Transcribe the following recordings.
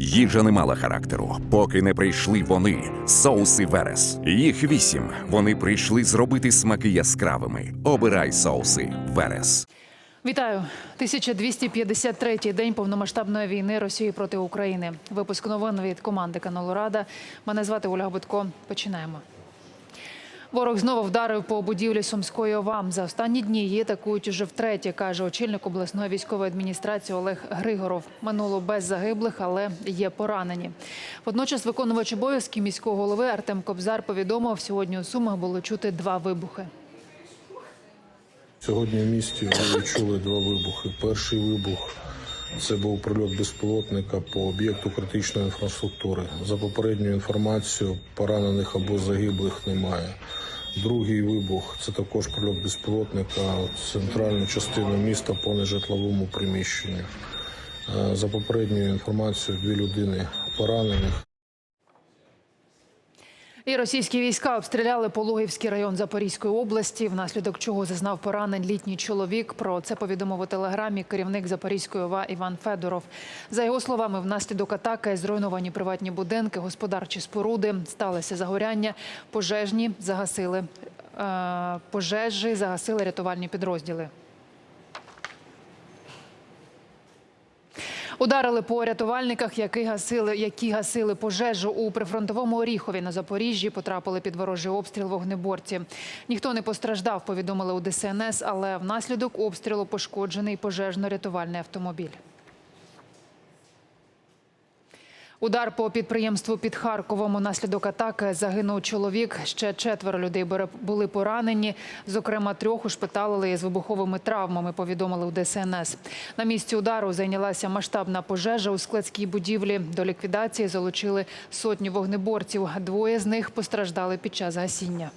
Їжа не мала характеру, поки не прийшли вони, соуси Верес. Їх вісім. Вони прийшли зробити смаки яскравими. Обирай соуси Верес. Вітаю 1253-й день повномасштабної війни Росії проти України. Випуск новин від команди каналу Рада. Мене звати Ольга Бутко. Починаємо. Ворог знову вдарив по будівлі Сумської ОВА. За останні дні її атакують уже втретє, каже очільник обласної військової адміністрації Олег Григоров. Минуло без загиблих, але є поранені. Водночас виконувач обов'язки міського голови Артем Кобзар повідомив, сьогодні у Сумах було чути два вибухи. Сьогодні в місті відчули два вибухи. Перший вибух це був прильот безпілотника по об'єкту критичної інфраструктури. За попередньою інформацією, поранених або загиблих немає. Другий вибух це також прильот безпілотника в центральну частину міста по нежитловому приміщенню. Е, За попередньою інформацією, дві людини поранених. І російські війська обстріляли Пологівський район Запорізької області, внаслідок чого зазнав поранень літній чоловік. Про це повідомив у телеграмі керівник Запорізької ОВА Іван Федоров. За його словами, внаслідок атаки зруйновані приватні будинки, господарчі споруди, сталося загоряння, пожежні загасили е, пожежі, загасили рятувальні підрозділи. Ударили по рятувальниках, які гасили, які гасили пожежу у прифронтовому Оріхові на Запоріжжі. Потрапили під ворожий обстріл вогнеборці. Ніхто не постраждав, повідомили у ДСНС, але внаслідок обстрілу пошкоджений пожежно-рятувальний автомобіль. Удар по підприємству під Харковом унаслідок атаки загинув чоловік. Ще четверо людей були поранені. Зокрема, трьох ушпиталили із вибуховими травмами. Повідомили у ДСНС. На місці удару зайнялася масштабна пожежа у складській будівлі. До ліквідації залучили сотню вогнеборців. Двоє з них постраждали під час гасіння.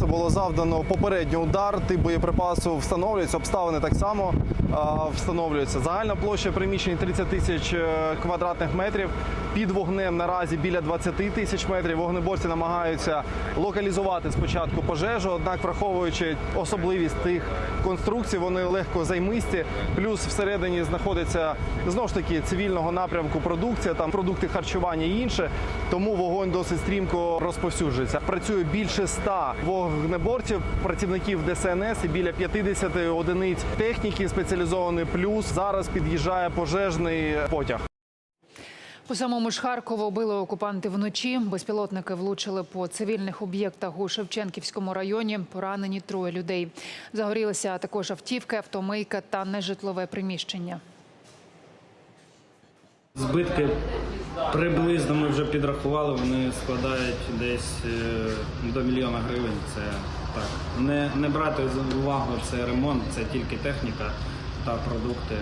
Це було завдано попередній удар. Тип боєприпасу встановлюється, обставини так само а, встановлюються. Загальна площа приміщень 30 тисяч е, квадратних метрів. Під вогнем наразі біля 20 тисяч метрів. Вогнеборці намагаються локалізувати спочатку пожежу, однак, враховуючи особливість тих конструкцій, вони легко займисті. Плюс всередині знаходиться знову ж таки цивільного напрямку продукція, там продукти харчування і інше. Тому вогонь досить стрімко розповсюджується. Працює більше 100 вогнеборців, працівників ДСНС і біля 50 одиниць техніки спеціалізованої. Плюс зараз під'їжджає пожежний потяг. По самому ж Харкову били окупанти вночі. Безпілотники влучили по цивільних об'єктах у Шевченківському районі. Поранені троє людей. Загорілися також автівки, автомийка та нежитлове приміщення. Збитки приблизно ми вже підрахували, вони складають десь е, до мільйона гривень. Це так. Не, не брати з увагу це ремонт, це тільки техніка та продукти,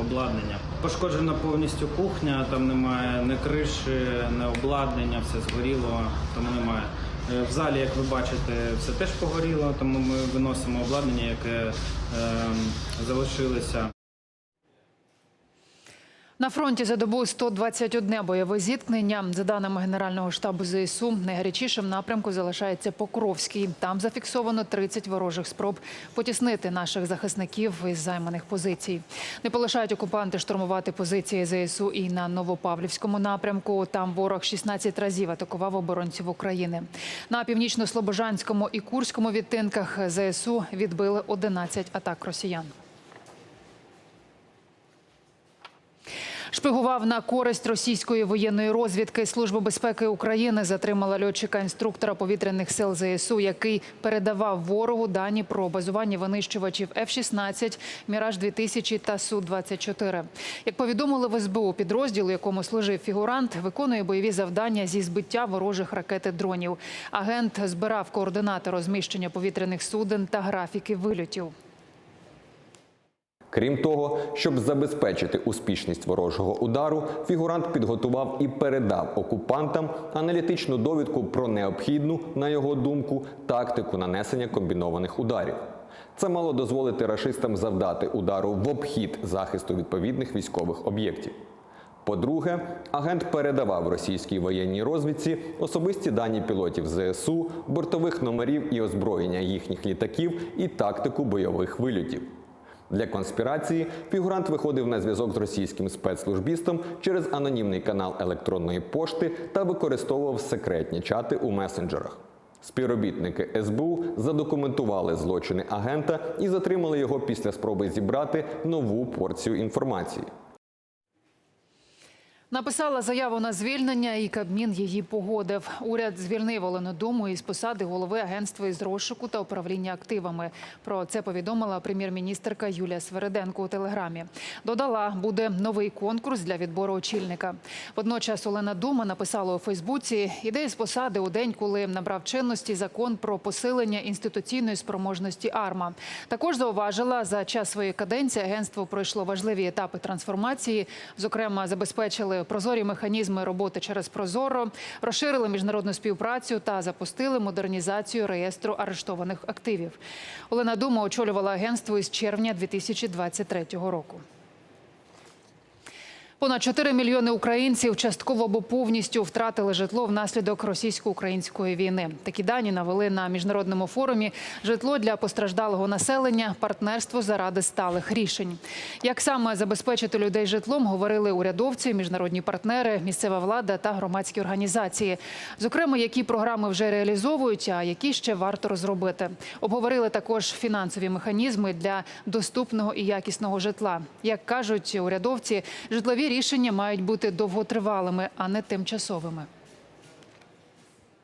обладнання. Пошкоджена повністю кухня, там немає ні криші, ні обладнання, все згоріло, тому немає. Е, В залі, як ви бачите, все теж погоріло, тому ми виносимо обладнання, яке е, залишилося. На фронті за добу 121 бойове зіткнення. За даними Генерального штабу ЗСУ, найгарячішим напрямку залишається Покровський. Там зафіксовано 30 ворожих спроб потіснити наших захисників із займаних позицій. Не полишають окупанти штурмувати позиції ЗСУ і на Новопавлівському напрямку. Там ворог 16 разів атакував оборонців України. На північно-слобожанському і Курському відтинках ЗСУ відбили 11 атак росіян. Шпигував на користь російської воєнної розвідки. Служба безпеки України затримала льотчика-інструктора повітряних сил ЗСУ, який передавав ворогу дані про базування винищувачів F-16, Міраж-2000 та Су-24. Як повідомили в СБУ, підрозділ, якому служив фігурант, виконує бойові завдання зі збиття ворожих ракет дронів. Агент збирав координати розміщення повітряних суден та графіки вильотів. Крім того, щоб забезпечити успішність ворожого удару, фігурант підготував і передав окупантам аналітичну довідку про необхідну, на його думку, тактику нанесення комбінованих ударів. Це мало дозволити рашистам завдати удару в обхід захисту відповідних військових об'єктів. По-друге, агент передавав російській воєнній розвідці особисті дані пілотів ЗСУ, бортових номерів і озброєння їхніх літаків і тактику бойових вильотів. Для конспірації фігурант виходив на зв'язок з російським спецслужбістом через анонімний канал електронної пошти та використовував секретні чати у месенджерах. Співробітники СБУ задокументували злочини агента і затримали його після спроби зібрати нову порцію інформації. Написала заяву на звільнення, і Кабмін її погодив. Уряд звільнив Олену Думу із посади голови агентства із розшуку та управління активами. Про це повідомила прем'єр-міністерка Юлія Свериденко у телеграмі. Додала, буде новий конкурс для відбору очільника. Водночас Олена Дума написала у Фейсбуці ідеї з посади у день, коли набрав чинності закон про посилення інституційної спроможності АРМА. Також зауважила, за час своєї каденції агентство пройшло важливі етапи трансформації. Зокрема, забезпечили прозорі механізми роботи через Прозоро, розширили міжнародну співпрацю та запустили модернізацію реєстру арештованих активів. Олена Дума очолювала агентство із червня 2023 року. Понад 4 мільйони українців частково або повністю втратили житло внаслідок російсько-української війни. Такі дані навели на міжнародному форумі житло для постраждалого населення, партнерство заради сталих рішень. Як саме забезпечити людей житлом, говорили урядовці, міжнародні партнери, місцева влада та громадські організації. Зокрема, які програми вже реалізовують, а які ще варто розробити. Обговорили також фінансові механізми для доступного і якісного житла. Як кажуть урядовці, житлові рішення мають бути довготривалими, а не тимчасовими.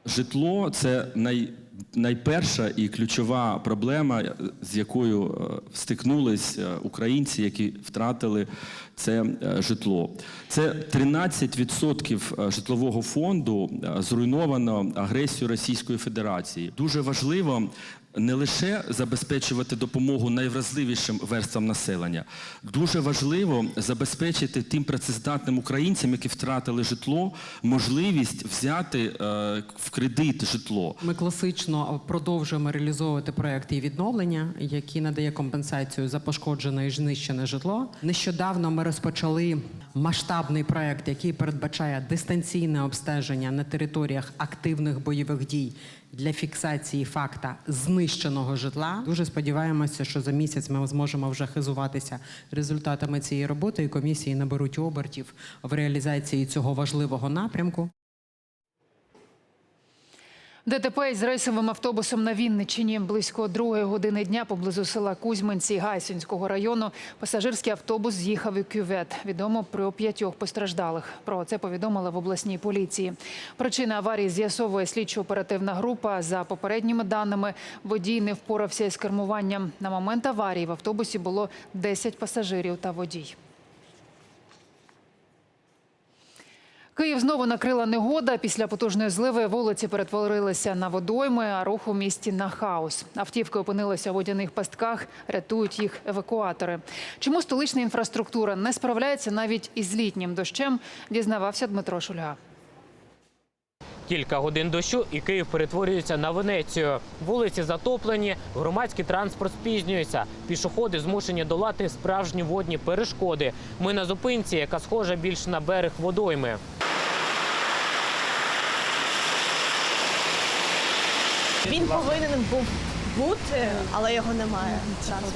Житло це най, найперша і ключова проблема, з якою е, стикнулись е, українці, які втратили це е, житло. Це 13% житлового фонду зруйновано агресією Російської Федерації. Дуже важливо не лише забезпечувати допомогу найвразливішим верствам населення, дуже важливо забезпечити тим працездатним українцям, які втратили житло, можливість взяти е, в кредит житло. Ми класично продовжуємо реалізовувати проект і відновлення, який надає компенсацію за пошкоджене і знищене житло. Нещодавно ми розпочали масштабний проект, який передбачає дистанційне обстеження на територіях активних бойових дій для фіксації факта знищеного житла. Дуже сподіваємося, що за місяць ми зможемо вже хизуватися результатами цієї роботи, і комісії наберуть обертів в реалізації цього важливого напрямку. ДТП із рейсовим автобусом на Вінниччині близько другої години дня поблизу села Кузьминці Гайсинського району. Пасажирський автобус з'їхав у кювет. Відомо про п'ятьох постраждалих. Про це повідомили в обласній поліції. Причина аварії з'ясовує слідчо-оперативна група. За попередніми даними, водій не впорався із кермуванням. На момент аварії в автобусі було 10 пасажирів та водій. Київ знову накрила негода. Після потужної зливи вулиці перетворилися на водойми, а рух у місті на хаос. Автівки опинилися в водяних пастках, рятують їх евакуатори. Чому столична інфраструктура не справляється навіть із літнім дощем, дізнавався Дмитро Шульга. Кілька годин дощу і Київ перетворюється на Венецію. Вулиці затоплені, громадський транспорт спізнюється. Пішоходи змушені долати справжні водні перешкоди. Ми на зупинці, яка схожа більш на берег водойми. Він повинен був бути, але його немає. Часу.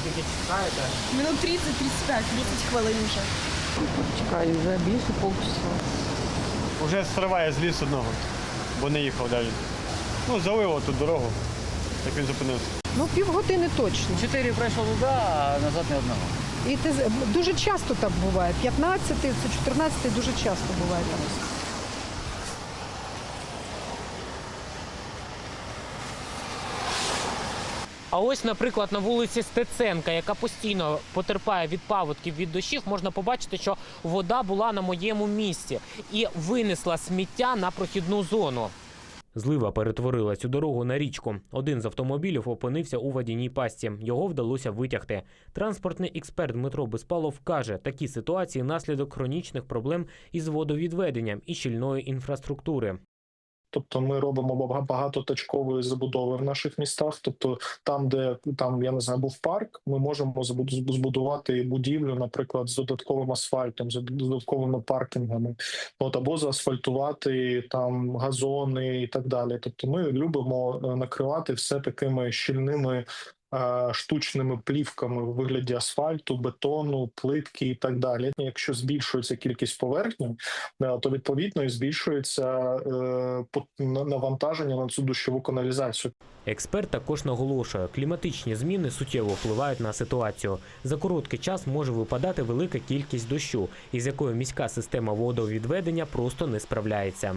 Скільки чекаєте? Минут 30-35, 30 хвилин вже. Чекаю вже більше полчаса. Уже сриває з лісу одного, бо не їхав далі. Ну, залило тут дорогу, так він зупинився. Ну, півгодини точно. Чотири пройшло туди, а назад не одного. І це дуже часто так буває. 15, це 14 дуже часто буває А ось, наприклад, на вулиці Стеценка, яка постійно потерпає від паводків від дощів, можна побачити, що вода була на моєму місці і винесла сміття на прохідну зону. Злива перетворила цю дорогу на річку. Один з автомобілів опинився у водяній пастці. Його вдалося витягти. Транспортний експерт Дмитро Безпалов каже, такі ситуації наслідок хронічних проблем із водовідведенням і щільної інфраструктури. Тобто ми робимо багато багатоточкової забудови в наших містах. Тобто, там, де там я не знаю, був парк, ми можемо збудувати будівлю, наприклад, з додатковим асфальтом, з додатковими паркінгами, от або заасфальтувати там газони і так далі. Тобто, ми любимо е, накривати все такими щільними штучними плівками у вигляді асфальту, бетону, плитки і так далі. Якщо збільшується кількість поверхні, е, то відповідно і збільшується е, навантаження на цю дощову каналізацію. Експерт також наголошує, кліматичні зміни суттєво впливають на ситуацію. За короткий час може випадати велика кількість дощу, із якою міська система водовідведення просто не справляється.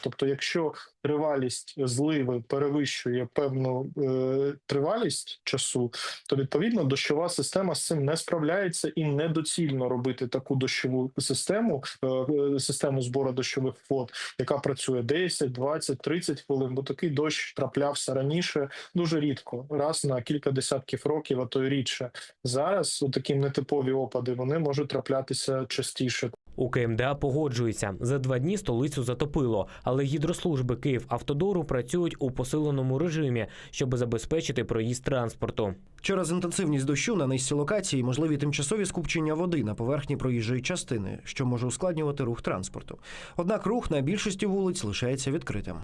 Тобто, якщо тривалість зливи перевищує певну е, тривалість часу, то відповідно дощова система з цим не справляється і недоцільно робити таку дощову систему, е, е, систему збору дощових вод, яка працює 10, 20, 30 хвилин. Бо такий дощ траплявся раніше дуже рідко, раз на кілька десятків років, а то й рідше. Зараз такі нетипові опади вони можуть траплятися частіше. У КМДА погоджується, за два дні столицю затопило, але гідрослужби Київавтодору працюють у посиленому режимі, щоб забезпечити проїзд транспорту. Через інтенсивність дощу на низці локації можливі тимчасові скупчення води на поверхні проїжджої частини, що може ускладнювати рух транспорту. Однак рух на більшості вулиць лишається відкритим.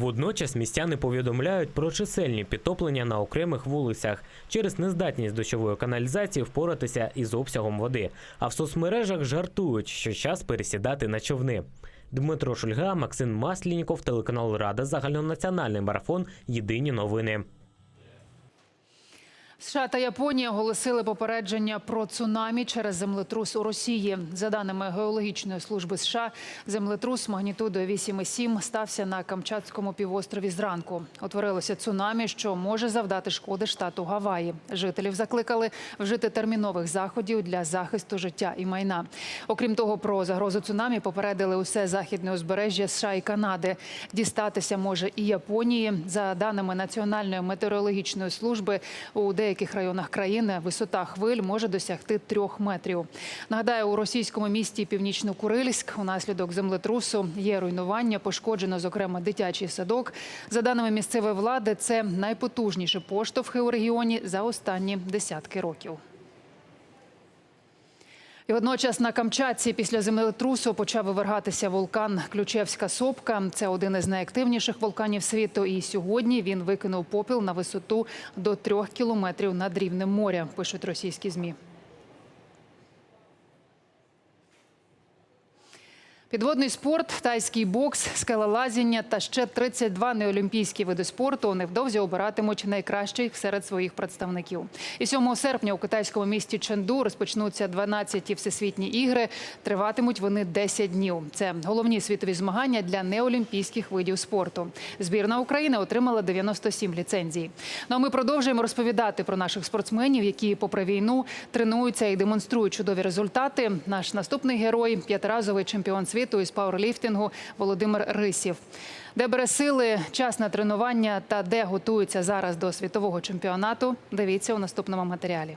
Водночас містяни повідомляють про чисельні підтоплення на окремих вулицях через нездатність дощової каналізації впоратися із обсягом води. А в соцмережах жартують, що час пересідати на човни. Дмитро Шульга, Максим Маслініков, телеканал Рада, загальнонаціональний марафон. Єдині новини. США та Японія оголосили попередження про цунамі через землетрус у Росії. За даними геологічної служби США, землетрус магнітудою 8,7 стався на Камчатському півострові зранку. Утворилося цунамі, що може завдати шкоди штату Гаваї. Жителів закликали вжити термінових заходів для захисту життя і майна. Окрім того, про загрозу цунамі попередили усе західне узбережжя США і Канади. Дістатися може і Японії. За даними Національної метеорологічної служби, у деяких районах країни висота хвиль може досягти трьох метрів. Нагадаю, у російському місті Північно-Курильськ унаслідок землетрусу є руйнування, пошкоджено зокрема дитячий садок. За даними місцевої влади, це найпотужніші поштовхи у регіоні за останні десятки років. І водночас на Камчатці після землетрусу почав вивергатися вулкан Ключевська сопка. Це один із найактивніших вулканів світу. І сьогодні він викинув попіл на висоту до трьох кілометрів над рівнем моря. Пишуть російські змі. Підводний спорт, тайський бокс, скелелазіння та ще 32 неолімпійські види спорту невдовзі обиратимуть найкращих серед своїх представників. І 7 серпня у китайському місті Ченду розпочнуться 12-ті всесвітні ігри. Триватимуть вони 10 днів. Це головні світові змагання для неолімпійських видів спорту. Збірна України отримала 97 ліцензій. Ну а ми продовжуємо розповідати про наших спортсменів, які, попри війну, тренуються і демонструють чудові результати. Наш наступний герой п'ятиразовий чемпіон світу із пауерліфтингу Володимир Рисів. Де бере сили, час на тренування та де готується зараз до світового чемпіонату. Дивіться у наступному матеріалі.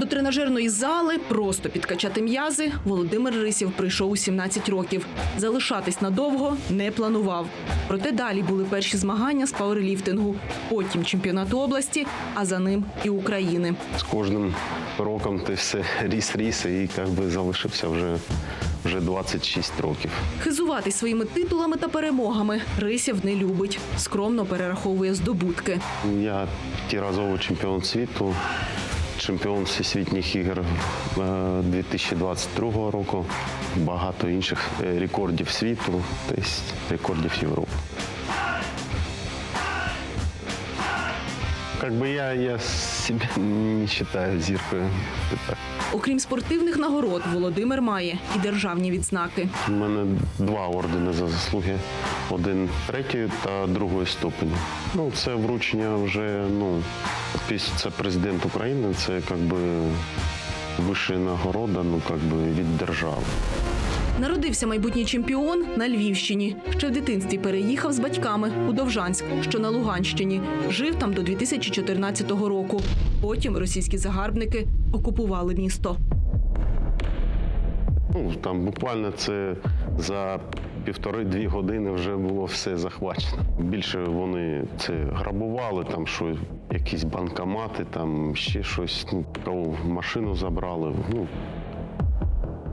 До тренажерної зали просто підкачати м'язи Володимир Рисів прийшов у 17 років. Залишатись надовго не планував. Проте далі були перші змагання з пауерліфтингу, потім чемпіонат області, а за ним і України. З кожним роком ти все ріс, ріс і як би залишився вже, вже 26 років. Хизуватись своїми титулами та перемогами Рисів не любить. Скромно перераховує здобутки. Я п'ятиразовий чемпіон світу, чемпіон всесвітніх ігор е, 2022 року, багато інших е, рекордів світу, тобто рекордів Європи. Как бы я, я себя не считаю зіркою. Окрім спортивних нагород, Володимир має і державні відзнаки. У мене два ордени за заслуги. Один третьої та другої ступені. Ну, це вручення вже, ну, це президент України, це як би вища нагорода, ну, як би від держави. Народився майбутній чемпіон на Львівщині. Ще в дитинстві переїхав з батьками у Довжанськ, що на Луганщині. Жив там до 2014 року. Потім російські загарбники окупували місто. Ну там буквально це за півтори-дві години вже було все захвачено. Більше вони це грабували, там що якісь банкомати, там ще щось. Ну, кого машину забрали. Ну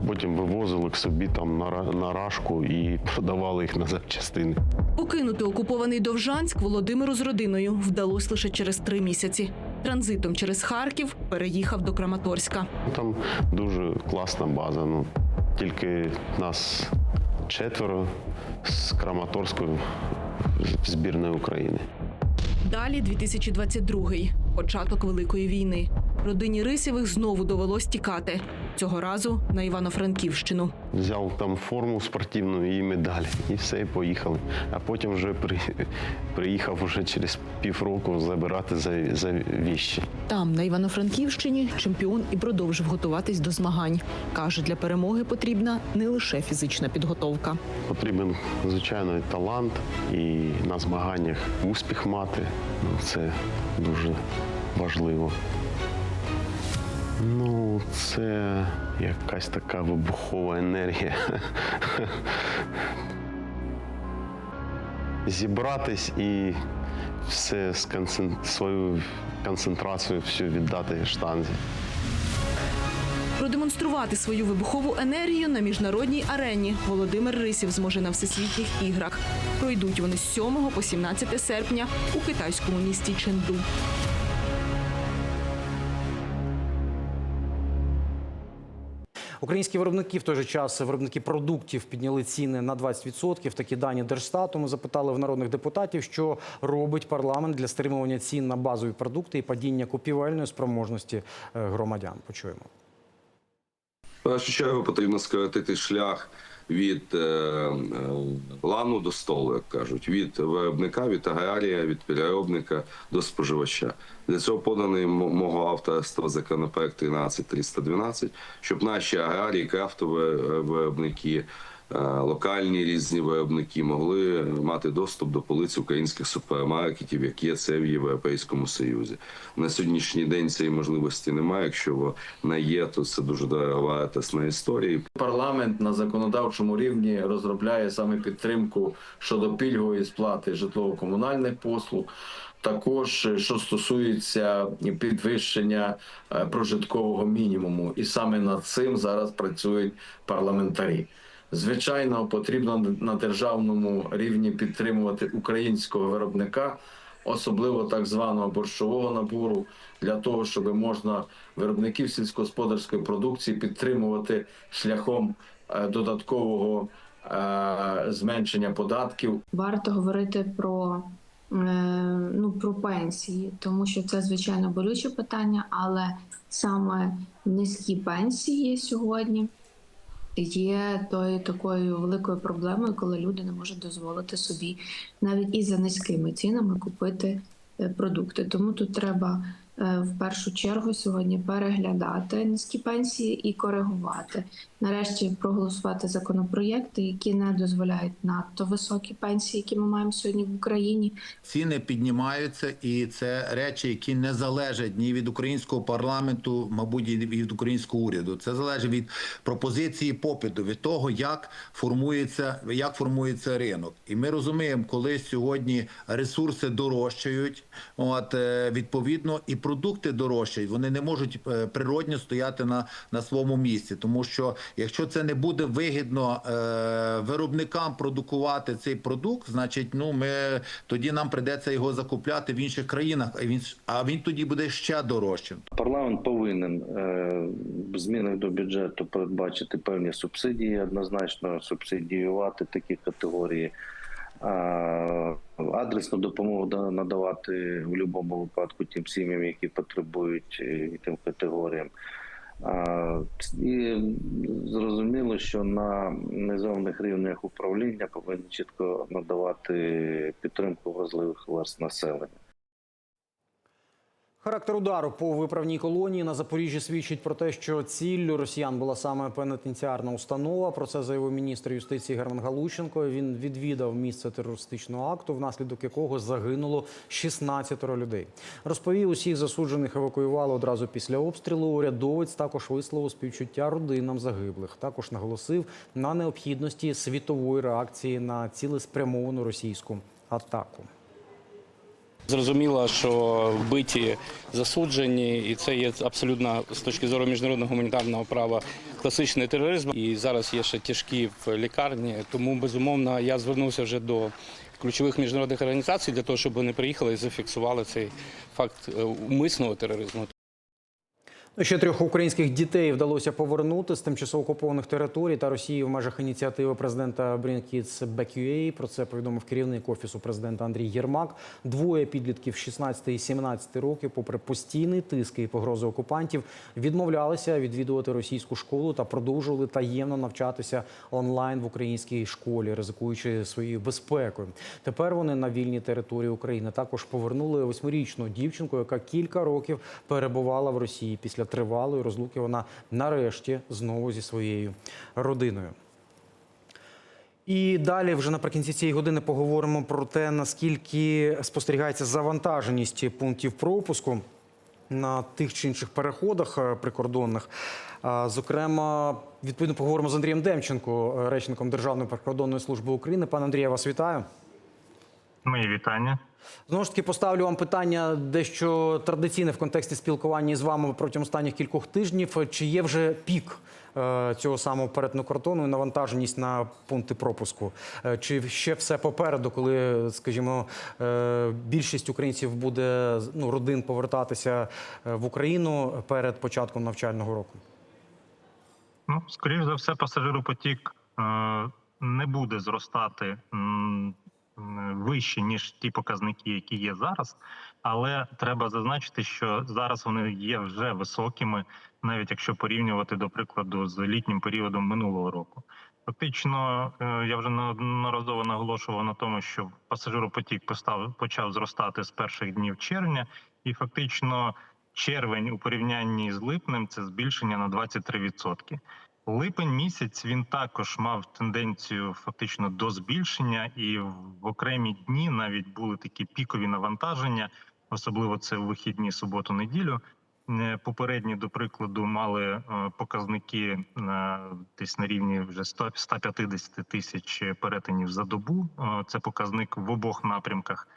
потім вивозили к собі там на, на рашку і продавали їх на запчастини. Покинути окупований Довжанськ Володимиру з родиною вдалося лише через три місяці. Транзитом через Харків переїхав до Краматорська. Там дуже класна база. Ну тільки нас четверо з Краматорської збірної України. Далі 2022-й – початок Великої війни. Родині Рисєвих знову довелось тікати. Цього разу на Івано-Франківщину. Взяв там форму спортивну і медаль, і все, поїхали. А потім вже при, приїхав уже через півроку забирати за, за віщі. Там, на Івано-Франківщині, чемпіон і продовжив готуватись до змагань. Каже, для перемоги потрібна не лише фізична підготовка. Потрібен, звичайно, і талант, і на змаганнях успіх мати. Ну, це дуже важливо. Ну, це якась така вибухова енергія. Зібратись і все свою концентрацію всю віддати штанзі. Продемонструвати свою вибухову енергію на міжнародній арені Володимир Рисів зможе на всесвітніх іграх. Пройдуть вони з 7 по 17 серпня у китайському місті Ченду. Українські виробники в той же час виробники продуктів підняли ціни на 20%. Такі дані Держстату. Ми запитали в народних депутатів, що робить парламент для стримування цін на базові продукти і падіння купівельної спроможності е, громадян. Почуємо. В першу чергу потрібно скоротити шлях від е, е, лану до столу, як кажуть, від виробника, від аграрія, від переробника до споживача. Для цього поданий мого авторства законопроект 13312, щоб наші аграрії, крафтові е, виробники, локальні різні виробники могли мати доступ до полиць українських супермаркетів, які є це в Європейському Союзі. На сьогоднішній день цієї можливості немає. Якщо вона є, то це дуже дороговартісна історія. Парламент на законодавчому рівні розробляє саме підтримку щодо пільгової сплати житлово-комунальних послуг. Також е, що стосується підвищення е, прожиткового мінімуму, і саме над цим зараз працюють парламентарі. Звичайно, потрібно на державному рівні підтримувати українського виробника, особливо так званого борщового набору, для того, щоб можна виробників сільськогосподарської продукції підтримувати шляхом е, додаткового е, зменшення податків. варто говорити про, е, ну, про пенсії, тому що це звичайно болюче питання, але саме низькі пенсії сьогодні є тою такою великою проблемою, коли люди не можуть дозволити собі навіть і за низькими цінами купити е, продукти. Тому тут треба е, в першу чергу сьогодні переглядати низькі пенсії і коригувати. Нарешті проголосувати законопроєкти, які не дозволяють надто високі пенсії, які ми маємо сьогодні в Україні. Ціни піднімаються, і це речі, які не залежать ні від українського парламенту, мабуть, і від українського уряду. Це залежить від пропозиції попиту, від того, як формується, як формується ринок. І ми розуміємо, коли сьогодні ресурси дорожчають, от е, відповідно і продукти дорожчають. Вони не можуть е, природньо стояти на, на своєму місці, тому що якщо це не буде вигідно е, виробникам продукувати цей продукт, значить, ну ми тоді нам придеться його закупляти в інших країнах, а він а він тоді буде ще дорожчим. Парламент повинен е, в змінах до бюджету передбачити певні субсидії, однозначно субсидіювати такі категорії. Адресну допомогу надавати в будь-якому випадку тим сім'ям, які потребують е, і тим категоріям. І зрозуміло, що на низовних рівнях управління повинні чітко надавати підтримку вразливих верст населення. Характер удару по виправній колонії на Запоріжжі свідчить про те, що ціллю росіян була саме пенітенціарна установа. Про це заявив міністр юстиції Герман Галущенко. Він відвідав місце терористичного акту, внаслідок якого загинуло 16 людей. Розповів, усіх засуджених евакуювали одразу після обстрілу. Урядовець також висловив співчуття родинам загиблих. Також наголосив на необхідності світової реакції на цілеспрямовану російську атаку. Зрозуміло, що вбиті засуджені, і це є абсолютно з точки зору міжнародного гуманітарного права класичний тероризм. І зараз є ще тяжкі в лікарні. Тому безумовно я звернувся вже до ключових міжнародних організацій для того, щоб вони приїхали і зафіксували цей факт е, умисного тероризму. Ну, Ще трьох українських дітей вдалося повернути з тимчасово окупованих територій та Росії в межах ініціативи президента Kids Back Про це повідомив керівник офісу президента Андрій Єрмак. Двоє підлітків 16 і 17 років, попри постійний тиск і погрози окупантів, відмовлялися відвідувати російську школу та продовжували таємно навчатися онлайн в українській школі, ризикуючи своєю безпекою. Тепер вони на вільній території України. Також повернули восьмирічну дівчинку, яка кілька років перебувала в Росії після тривалої розлуки вона нарешті знову зі своєю родиною. І далі, вже наприкінці цієї години, поговоримо про те, наскільки спостерігається завантаженість пунктів пропуску на тих чи інших переходах е, прикордонних. Зокрема, відповідно поговоримо з Андрієм Демченко, е, речником Державної прикордонної служби України. Пане Андрію, я вас вітаю. Мої вітання. Знову ж таки, поставлю вам питання дещо традиційне в контексті спілкування з вами протягом останніх кількох тижнів. Чи є вже пік е, цього самого перетину кордону і навантаженість на пункти пропуску? Е, Чи ще все попереду, коли, скажімо, е, більшість українців буде ну, родин повертатися в Україну перед початком навчального року? Ну, скоріш за все, пасажиропотік не буде зростати вище, ніж ті показники, які є зараз. Але треба зазначити, що зараз вони є вже високими, навіть якщо порівнювати, до прикладу, з літнім періодом минулого року. Фактично, е, я вже неодноразово наголошував на тому, що пасажиропотік постав почав зростати з перших днів червня, і фактично червень у порівнянні з липнем це збільшення на 23%. Липень місяць він також мав тенденцію фактично до збільшення, і в окремі дні навіть були такі пікові навантаження, особливо це в вихідні суботу-неділю. Е, Попередні, до прикладу, мали е, показники е, десь на рівні вже 100 150 тисяч перетинів за добу. Це показник в обох напрямках.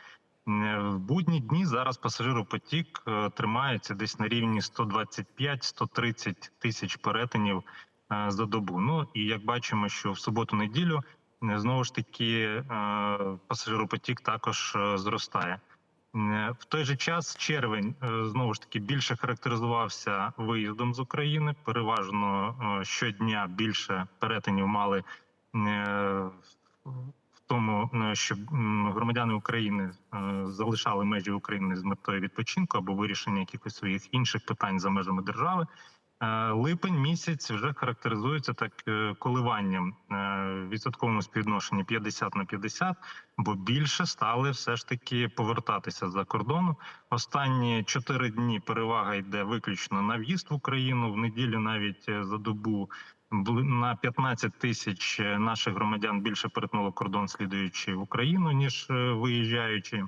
В будні дні зараз пасажиропотік тримається десь на рівні 125-130 тисяч перетинів за добу. Ну і як бачимо, що в суботу-неділю е, знову ж таки е, пасажиропотік також е, зростає. Е, В той же час червень е, знову ж таки більше характеризувався виїздом з України. Переважно е, щодня більше перетинів мали е, в тому, е, щоб громадяни України е, залишали межі України з метою відпочинку або вирішення якихось своїх інших питань за межами держави. Е, Липень місяць вже характеризується так е, коливанням е, в відсотковому співвідношенні 50 на 50, бо більше стали все ж таки повертатися за кордону. Останні чотири дні перевага йде виключно на в'їзд в Україну. В неділю навіть за добу на 15 тисяч наших громадян більше перетнуло кордон, слідуючи в Україну, ніж виїжджаючи.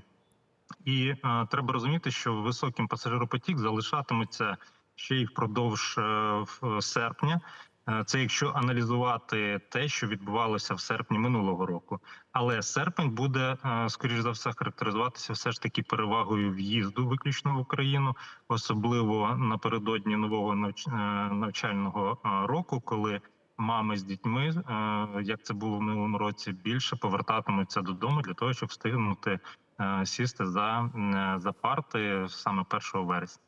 І е, треба розуміти, що високим пасажиропотік залишатиметься ще й впродовж е, серпня. Е, Це якщо аналізувати те, що відбувалося в серпні минулого року. Але серпень буде, е, скоріш за все, характеризуватися все ж таки перевагою в'їзду виключно в Україну, особливо напередодні нового навч- е, навчального е, року, коли мами з дітьми, е, як це було в минулому році, більше повертатимуться додому для того, щоб встигнути е, сісти за, е, за парти саме 1 вересня.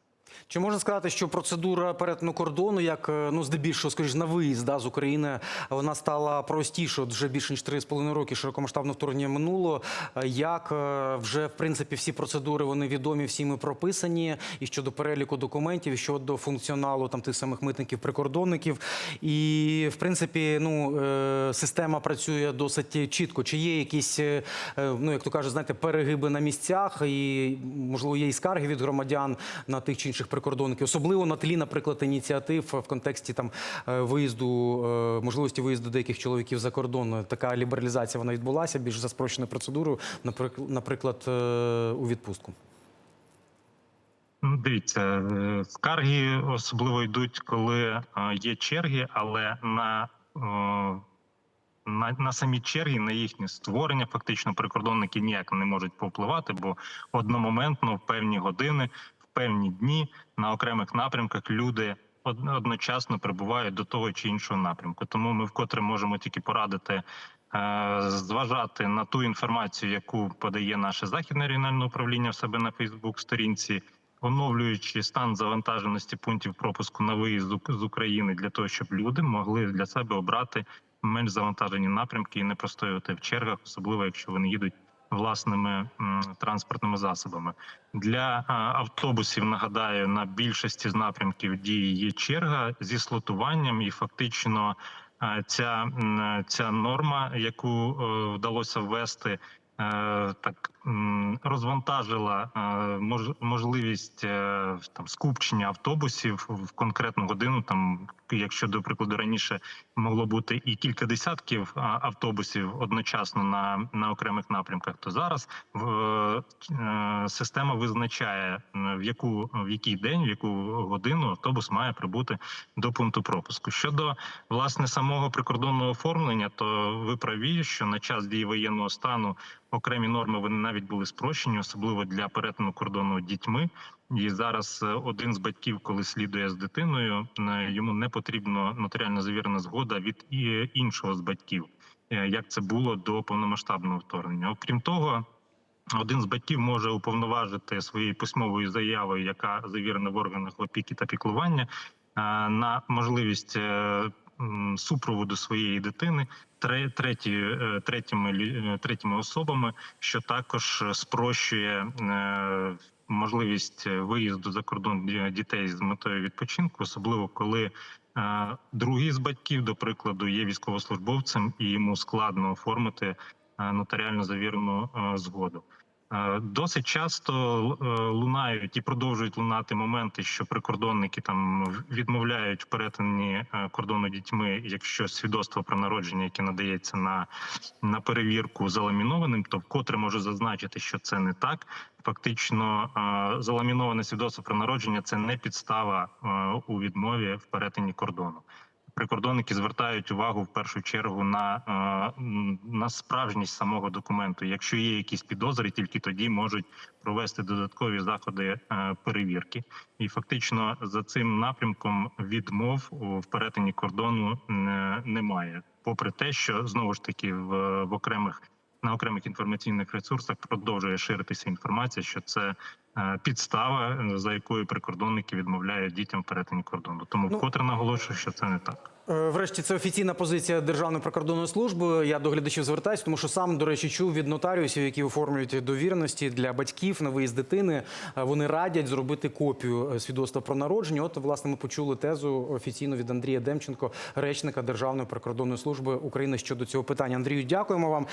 Чи можна сказати, що процедура перетину кордону, як е, ну здебільшого, скоріш на виїзд да, з України, вона стала простішою вже більше ніж 3,5 роки широкомасштабне вторгнення минуло. Е, Як е, вже в принципі всі процедури вони відомі, всі ми прописані, і щодо переліку документів, і щодо функціоналу там тих самих митників, прикордонників, і в принципі, ну система працює досить чітко. Чи є якісь, ну як то кажуть, знаєте, перегиби на місцях, і можливо є і скарги від громадян на тих чи прикордонників, особливо на тлі, наприклад, ініціатив в контексті там е, виїзду, е, можливості виїзду деяких чоловіків за кордон. Така лібералізація вона відбулася більш за спрощеною процедурою, наприклад, е, у відпустку. Ну, Дивіться, скарги особливо йдуть, коли є черги, але на, на, на самі черги, на їхнє створення, фактично прикордонники ніяк не можуть повпливати, бо одномоментно в певні години, певні дні на окремих напрямках люди одночасно прибувають до того чи іншого напрямку. Тому ми вкотре можемо тільки порадити е, зважати на ту інформацію, яку подає наше західне регіональне управління в себе на Фейсбук-сторінці, оновлюючи стан завантаженості пунктів пропуску на виїзд з- з України для того, щоб люди могли для себе обрати менш завантажені напрямки і не простоювати в чергах, особливо якщо вони їдуть власними транспортними засобами. Для автобусів нагадаю, на більшості з напрямків дії є черга зі слотуванням, і фактично ця, ця норма, яку е, вдалося ввести. е, Так розвантажила е, можливість е, там скупчення автобусів в конкретну годину. Там, якщо до прикладу раніше могло бути і кілька десятків автобусів одночасно на, на окремих напрямках, то зараз в, е, система визначає в яку в який день, в яку годину автобус має прибути до пункту пропуску. Щодо власне самого прикордонного оформлення, то ви праві, що на час дії воєнного стану окремі норми вони навіть були спрощені, особливо для перетину кордону дітьми. І зараз е, один з батьків, коли слідує з дитиною, е, йому не потрібно нотаріально завірена згода від іншого з батьків, е, як це було до повномасштабного вторгнення. Окрім того. Один з батьків може уповноважити своєю письмовою заявою, яка завірена в органах опіки та піклування, е, на можливість е, супроводу своєї дитини тре- треті, е, третіми е, третіми особами, що також спрощує е, можливість виїзду за кордон дітей з метою відпочинку, особливо коли другий з батьків, до прикладу, є військовослужбовцем і йому складно оформити нотаріально завірену згоду. Е, Досить часто е, лунають і продовжують лунати моменти, що прикордонники там відмовляють перетині е, кордону дітьми, якщо свідоцтво про народження, яке надається на, на перевірку заламінованим, то вкотре можу зазначити, що це не так. Фактично, заламіноване свідоцтво про народження це не підстава у відмові в перетині кордону прикордонники звертають увагу в першу чергу на, е, на справжність самого документу. Якщо є якісь підозри, тільки тоді можуть провести додаткові заходи е, перевірки. І фактично за цим напрямком відмов в перетині кордону немає, попри те, що знову ж таки в, в окремих. На окремих інформаційних ресурсах продовжує ширитися інформація, що це е, підстава, е, за якою прикордонники відмовляють дітям перетині кордону. Тому вкотре наголошую, що це не так. Е, Врешті це офіційна позиція Державної прикордонної служби. Я до глядачів звертаюся, тому що сам, до речі, чув від нотаріусів, які оформлюють довірності для батьків на виїзд дитини. Вони радять зробити копію свідоцтва про народження. От, власне, ми почули тезу офіційно від Андрія Демченко, речника Державної прикордонної служби України щодо цього питання. Андрію, дякуємо вам.